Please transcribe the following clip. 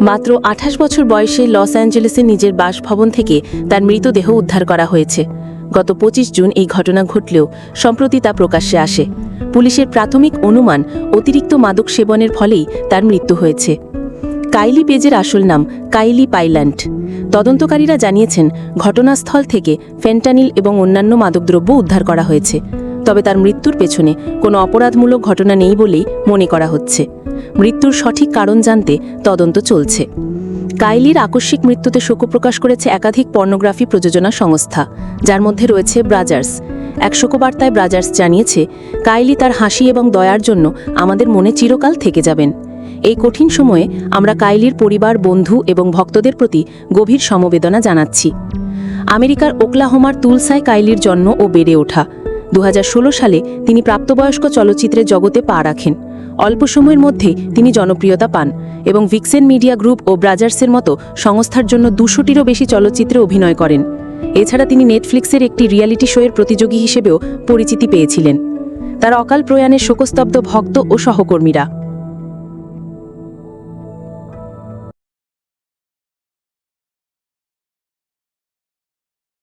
মাত্র আঠাশ বছর বয়সে লস অ্যাঞ্জেলেসে নিজের বাসভবন থেকে তার মৃতদেহ উদ্ধার করা হয়েছে। গত পঁচিশ জুন এই ঘটনা ঘটলেও সম্প্রতি তা প্রকাশ্যে আসে। পুলিশের প্রাথমিক অনুমান অতিরিক্ত মাদক সেবনের ফলেই তার মৃত্যু হয়েছে। কাইলি পেজের আসল নাম কাইলি পাইল্যান্ড। তদন্তকারীরা জানিয়েছেন, ঘটনাস্থল থেকে ফেন্টানিল এবং অন্যান্য মাদকদ্রব্য উদ্ধার করা হয়েছে। তবে তার মৃত্যুর পেছনে কোনো অপরাধমূলক ঘটনা নেই বলেই মনে করা হচ্ছে। মৃত্যুর সঠিক কারণ জানতে তদন্ত চলছে। কাইলির আকস্মিক মৃত্যুতে শোক প্রকাশ করেছে একাধিক পর্নোগ্রাফি প্রযোজনা সংস্থা, যার মধ্যে রয়েছে ব্রাজার্স। এক শোকবার্তায় ব্রাজার্স জানিয়েছে, কাইলি তার হাসি এবং দয়ার জন্য আমাদের মনে চিরকাল থেকে যাবেন। এই কঠিন সময়ে আমরা কাইলির পরিবার, বন্ধু এবং ভক্তদের প্রতি গভীর সমবেদনা জানাচ্ছি। আমেরিকার ওকলাহোমার তুলসায় কাইলির জন্ম ও বেড়ে ওঠা। দু হাজার ষোলো সালে তিনি প্রাপ্তবয়স্ক চলচ্চিত্রের জগতে পা রাখেন। অল্প সময়ের মধ্যে তিনি জনপ্রিয়তা পান এবং ভিক্সেন মিডিয়া গ্রুপ ও ব্রাজার্সের মতো সংস্থার জন্য দুশোটিরও বেশি চলচ্চিত্রে অভিনয় করেন। এছাড়া তিনি নেটফ্লিক্সের একটি রিয়ালিটি শোয়ের প্রতিযোগী হিসেবেও পরিচিতি পেয়েছিলেন। তার অকাল প্রয়াণের শোকস্তব্ধ ভক্ত ও সহকর্মীরা।